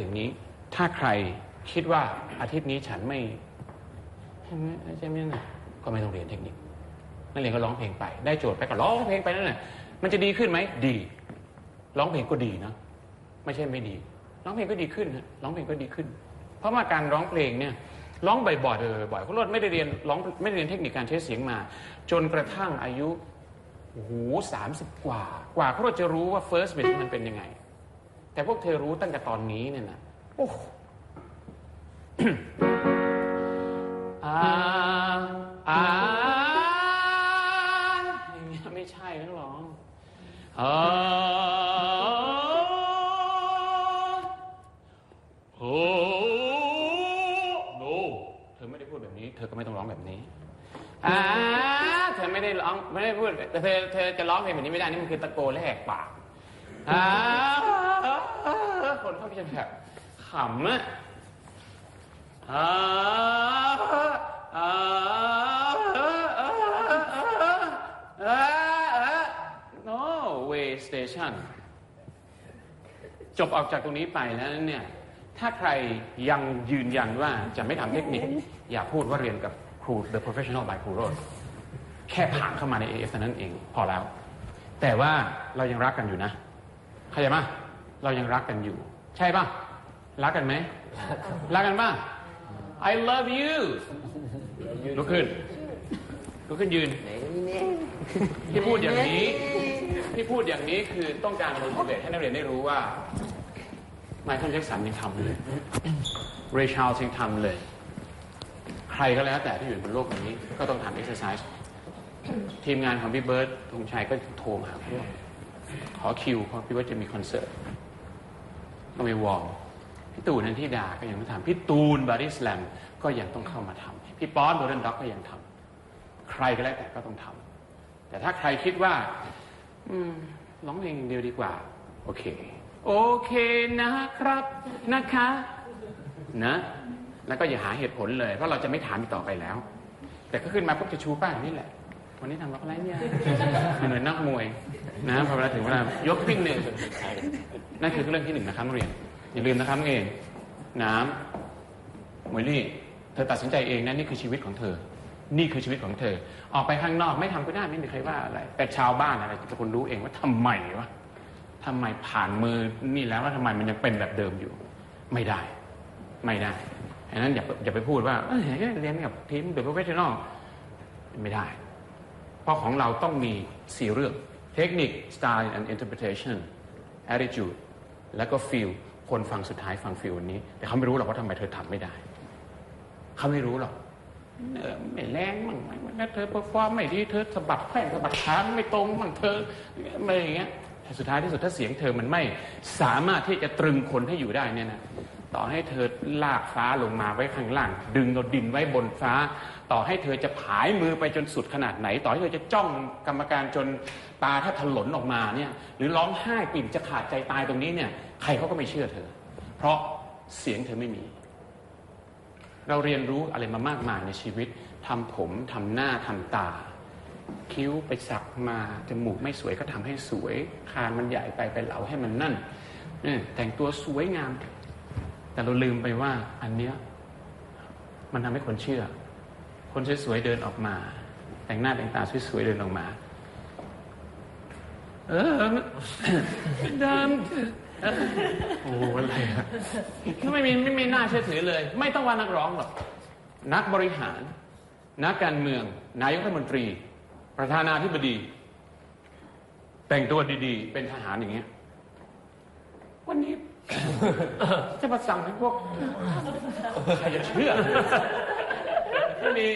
อย่างนี้ถ้าใครคิดว่าอาทิตย์นี้ฉันไม่ใช่ไหมนะก็ไม่ต้องเรียนเทคนิคนักเรียนก็ร้องเพลงไป ได้โจทย์ไปก็ร้องเพลงไปนั่นแหละมันจะดีขึ้นไหมดี ร้องเพลงก็ดีนะไม่ใช่ไม่ดี ร้องเพลงก็ดีขึ้นฮะร้องเพลงก็ดีขึ้น เพราะว่าการร้องเพลงเนี่ยร้องบ่อยๆบ่อยๆคุณรถไม่ได้เรียนร้องไม่ได้เรียนเทคนิคการใช้เสียงมา จนกระทั่งอายุโอ้โหสามสิบกว่ากว่าคุณรถจะรู้ว่า first base มันเป็นยังไง แต่พวกเธอรู้ตั้งแต่ตอนนี้เนี่ยนะโอ้อาอาอย่างเงี้ยไม่ใช่นักร้องอาโอ้โนเธอไม่ได้พูดแบบนี้ เธอก็ไม่ต้องร้องแบบนี้อ่าเธอไม่ได้ร้องไม่ได้พูดแต่เธอเธอจะร้องเพลงแบบนี้ไม่ได้นี่มันคือตะโกนและแหกปากอ่า คนเขาจะแบบขำอะอ่าอ่าอ่า no way station จบออกจากตรงนี้ไปแล้วเนี่ย ถ้าใครยังยืนยันว่าจะไม่ทำเทคนิค อย่าพูดว่าเรียนกับครู The Professional by ครูโรดแค่ผ่านเข้ามาใน AF เท่านั้นเอง พอแล้ว แต่ว่าเรายังรักกันอยู่นะเข้าใจปะ เรายังรักกันอยู่ ใช่ปะรักกันไหม รักกันปะ I love you ลุกขึ้นลุกขึ้นยืนที่พูดอย่างนี้ ที่พูดอย่างนี้คือต้องการโมดิเวตให้นักเรียนได้รู้ว่าไมเคิลแจ็คสันยังทำเลย เรย์ชาลยังทำเลย ใครก็แล้วแต่ที่อยู่บนโลกนี้ก็ต้องทำเอ็กซ์ไซส์ทีมงานของพี่เบิร์ดธงชัยก็โทรมาหาพวกขอคิวเพราะพี่เบิร์ดจะมีคอนเสิร์ต ก็ไปวอร์มพี่ตูนนันทิดาก็ยังต้องทำพี่ตูนบาริสแลมก็ยังต้องเข้ามาทำพี่ป๊อนโดเรนด็อกก็ยังทำใครก็แล้วแต่ก็ต้องทำแต่ถ้าใครคิดว่า อืมร้องเพลงองเดียวดีกว่า โอเค โอเคนะครับนะคะ นะ แล้วก็อย่าหาเหตุผลเลย เพราะเราจะไม่ถามต่อไปแล้ว แต่ก็ขึ้นมาปุ๊บจะชูป้ายนี่แหละ วันนี้ทำอะไรเนี่ยเหมือนนักมวยนะพอเวลาถึงเวลายกวิ่งหนึ่งนั่นคือเรื่องที่หนึ่งนะครับนักเรียนอย่าลืมนะครับนักเรียนน้ำมวยลี่ เธอตัดสินใจเองนะนี่คือชีวิตของเธอ นี่คือชีวิตของเธอ ออกไปข้างนอกไม่ทำก็ได้ไม่มีใครว่าอะไร แต่ชาวบ้านอะไรจะคนรู้เองว่าทำไมวะทำไมผ่านมือนี่แล้วแล้วทำไมมันยังเป็นแบบเดิมอยู่ ไม่ได้ ไม่ได้ดังนั้นอย่าอย่าไปพูดว่าเอ้ยเรียนกับทีมเดอะโปรเฟชชั่นอลไม่ได้ เพราะของเราต้องมีสี่เรื่องเทคนิค style and interpretation attitude แล้วก็ feel คนฟังสุดท้ายฟัง feel วันนี้ แต่เขาไม่รู้หรอกว่าทำไมเธอทำไม่ได้ เขาไม่รู้หรอกเออไม่แรงมั่งไม่เธอเปอร์ฟอร์มไม่ดีเธอสะบัดแข้งสะบัดขาไม่ตรงมั่งเธออะไรอย่างเงี้ยแต่สุดท้ายที่สุดถ้าเสียงเธอมันไม่สามารถที่จะตรึงคนให้อยู่ได้เนี่ยนะต่อให้เธอลากฟ้าลงมาไว้ข้างล่าง ดึงเอาดินไว้บนฟ้า ต่อให้เธอจะผายมือไปจนสุดขนาดไหน ต่อให้เธอจะจ้องกรรมการจนตาแทบถลนออกมาเนี่ยหรือร้องไห้ปิ่มจะขาดใจตายตรงนี้เนี่ยใครเขาก็ไม่เชื่อเธอ เพราะเสียงเธอไม่มี เราเรียนรู้อะไรมามากมายในชีวิตทำผมทำหน้าทำตา คิ้วไปสักมาจมูกไม่สวยก็ทำให้สวยคางมันใหญ่ไปไปเหลาให้มันนั่นเอแต่งตัวสวยงาม แต่เราลืมไปว่าอันเนี้ยมันทำให้คนเชื่อ คนสวยๆเดินออกมา แต่งหน้าแต่งตาสวยๆเดินออกมา เออดำโอ้โหอะไรอะไม่มีไม่มีน่าเชื่อถือเลย ไม่ต้องว่านักร้องหรอกนักบริหาร นักการเมือง นายกรัฐมนตรี ประธานาธิบดี แต่งตัวดีๆ เป็นทหารอย่างเงี้ยวันนี้ จะมาสั่งให้พวกใครจะเชื่อ ไม่มี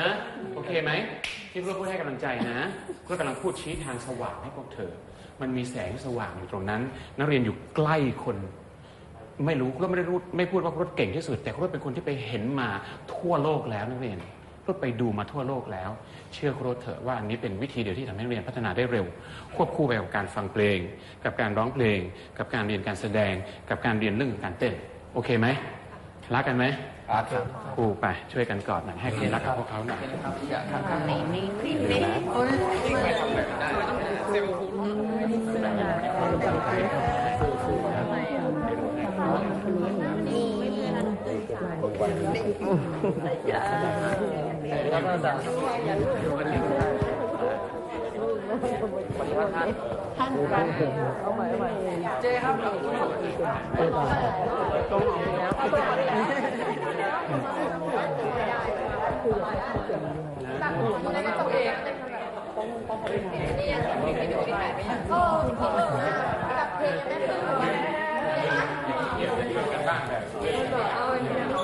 นะโอเคไหมที่พวกพูดให้กำลังใจนะพวกกำลังพูดชี้ทางสว่างให้พวกเธอ มันมีแสงสว่างอยู่ตรงนั้น นักเรียนอยู่ใกล้คน ไม่รู้ก็ไม่ได้รู้ไม่พูดว่าครุฑเก่งที่สุด แต่ครุฑเป็นคนที่ไปเห็นมาทั่วโลกแล้วนักเรียนครุฑไปดูมาทั่วโลกแล้ว เชื่อครุฑเถอะว่าอันนี้เป็นวิธีเดียวที่ทำให้นักเรียนพัฒนาได้เร็ว ควบคู่ไปกับการฟังเพลง กับการร้องเพลง กับการเรียนการแสดง กับการเรียนเรื่องการเต้น โอเคไหมรักกันไหม ครับครูไปช่วยกันกอดหน่อยให้คนรักกับพวกเขาหน่อยนี่เอาใหม่เจครับ นี่นี่นี่โอ้ยโ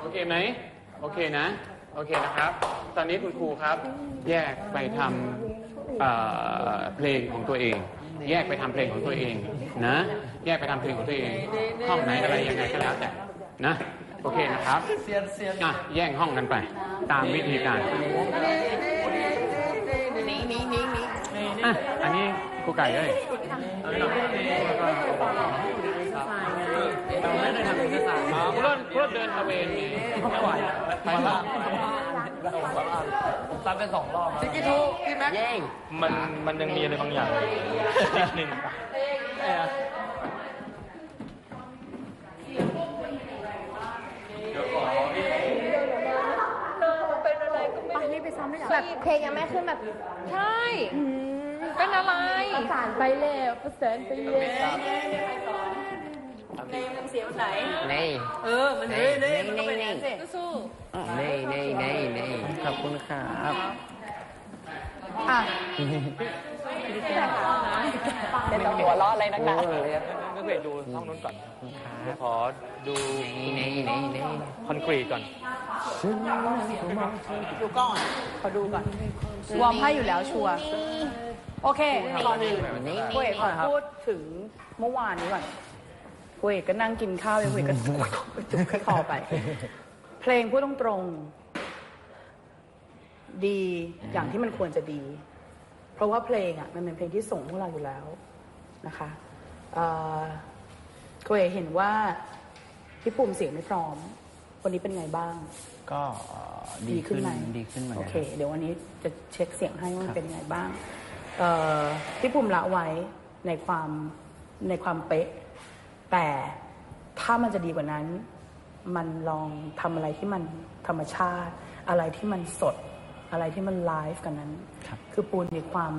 โอเคไหม โอเคนะ โอเคนะครับ ตอนนี้คุณครูครับ แยกไปทำเอ่อเพลงของตัวเอง แยกไปทำเพลงของตัวเองนะ แยกไปทำเพลงของตัวเอง ห้องไหนอะไรยังไงก็แล้วแต่นะ โอเคนะครับอะแย่งห้องกันไป ตามวิธีการนี่นี่นี่นี่อะอันนี้ครูไก่เลย เริ่มเริ่มเดินตะเวนนี่ไปละซัดไปสองรอบซิกิทูพี่แม็กแย่งมันมันยังมีอะไรบางอย่างนิดนึงแบบเพลงยังไม่ขึ้นแบบใช่ เป็นอะไรประสานไปแล้วประสานไปแล้ว นี่ เออ มันนี่นี่มันก็เป็นนี่อย่างนั้นสิสู้นี่นี่นี่นี่ขอบคุณครับอะเป็นหัวล้ออะไรนักหนาก็เคยดูห้องนู้นก่อนเดี๋ยวขอดูนี่นี่นี่นี่คอนกรีตก่อน ดูก่อนขอดูก่อนวอร์มให้อยู่แล้วชัวร์โอเคก่อนอื่นนี่คุยก่อนพูดถึงเมื่อวานนี้ก่อน คุยก็นั่งกินข้าวอยู่คุยก็จุกให้คอไป เพลงพูดตรงๆดีอย่างที่มันควรจะดี เพราะว่าเพลงอะมันเป็นเพลงที่ส่งพวกเราอยู่แล้วนะคะเอ่อคุยเห็นว่าพี่ปุ่มเสียงไม่พร้อม วันนี้เป็นไงบ้าง ก็ดีขึ้นดีขึ้นเหมือนโอกันเค เดี๋ยววันนี้จะเช็คเสียงให้ว่ามันเป็นยังไงบ้างเอ่อพี่ภูมิละไว้ในความในความเป๊ะ แต่ถ้ามันจะดีกว่านั้น มันลองทำอะไรที่มันธรรมชาติ อะไรที่มันสด อะไรที่มันไลฟ์กันนั้นครับคือปูนมีความ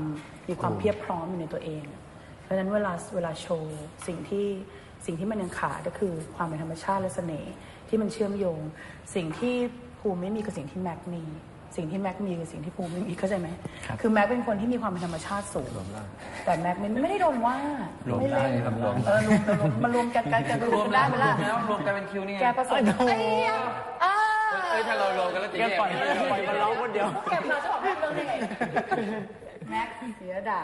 มีความเพียบพร้อมอยู่ในตัวเอง เพราะฉะนั้นเวลาเวลาโชว์สิ่งที่สิ่งที่มันยังขาดก็คือความเป็นธรรมชาติและเสน่ห์ที่มันเชื่อมโยง สิ่งที่ภูมิไม่มีกับสิ่งที่แม็กมี สิ่งที่แม็กมีกับสิ่งที่ภูมิไม่มีเข้าใจไหมครับ คือแม็กเป็นคนที่มีความเป็นธรรมชาติสูงแต่แม็กไม่ไม่ได้โดนว่ารวมไม่ได้เล่นครับรวม เออรวมรวมมารวมกันกันกันรวมได้ไหมล่ะรวมกันเป็นคิวนี่ไงแกประสบเอ้ยอ่าเอ้ยถ้าเรารวมกันแล้วจะแยกปล่อยปล่อยมันร้องคนเดียว แกเราจะบอกเรื่องได้ไงแม็กเสียด่า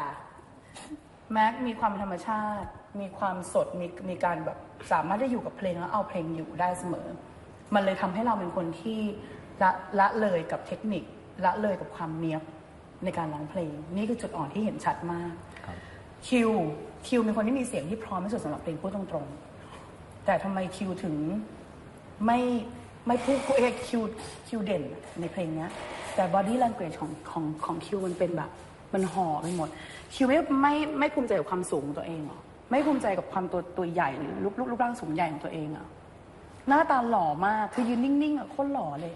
แม็กมีความเป็นธรรมชาติ มีความสด มีมีการแบบสามารถได้อยู่กับเพลงแล้วเอาเพลงอยู่ได้เสมอ มันเลยทำให้เราเป็นคนที่ ละละเลยกับเทคนิค ละเลยกับความเนี้ยบในการร้องเพลง นี่คือจุดอ่อนที่เห็นชัดมากคิวคิวเป็นคนที่มีเสียงที่พร้อมที่สุดสำหรับเพลงพูดตรงๆ แต่ทำไมคิวถึงไม่ไม่พูดเอยคิวคิวเด่นในเพลงเนี้ยแต่ body language ของของของคิวมันเป็นแบบมันห่อไปหมด คิวไม่ไม่ไม่ภูมิใจกับความสูงของตัวเองเหรอไม่ภูมิใจกับความตัวตัวใหญ่หรือรูปรูปรูปร่างสูงใหญ่ของตัวเองอะหน้าตาหล่อมากคือยืนนิ่งๆอะโคตรหล่อเลย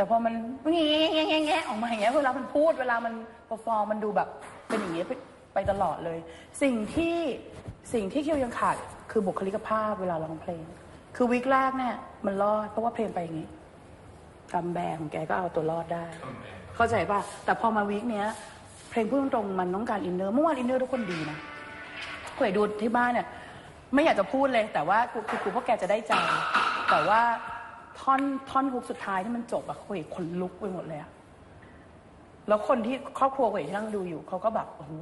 แต่พอมันแง่แง่แง่แง่ออกมาอย่างเงี้ยเวลามันพูดเวลามันเปอร์ฟอร์มมันดูแบบเป็นอย่างเงี้ยไปไปตลอดเลย สิ่งที่สิ่งที่คิวยังขาดคือบุคลิกภาพเวลาร้องเพลง คือวิกแรกเนี่ยมันรอดเพราะว่าเพลงไปอย่างงี้กำแบของแกก็เอาตัวรอดได้ เข้าใจป่ะแต่พอมาวีคเนี้ย เพลงพูดตรงๆมันต้องการอินเนอร์เมื่อวานอินเนอร์ทุกคนดีนะคุยดูที่บ้านเนี่ยไม่อยากจะพูดเลย แต่ว่าคือกูพวกแกจะได้ใจแต่ว่า ท่อนท่อนฮุกสุดท้ายที่มันจบอะคุยคนลุกไปหมดเลยอะแล้วคนที่ครอบครัวคุยที่นั่งดูอยู่เขาก็แบบโอ้โห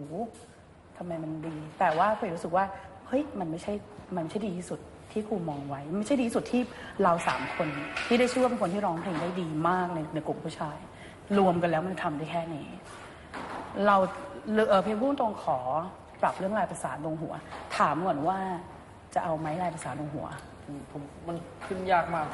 ทำไมมันดี แต่ว่าคุยรู้สึกว่าเฮ้ยมันไม่ใช่มันไม่ใช่ดีที่สุดที่ครูมองไว้ ไม่ใช่ดีที่สุดที่เราสามคน ที่ได้ชื่อว่าเป็นคนที่ร้องเพลงได้ดีมากในในกลุ่มผู้ชาย รวมกันแล้วมันทำได้แค่นี้ เราเออเพลงพูดตรงขอปรับเรื่องลายภาษาลงหัว ถามก่อนว่าจะเอาไหมลายภาษาลงหัว ผมมันขึ้นยากมาก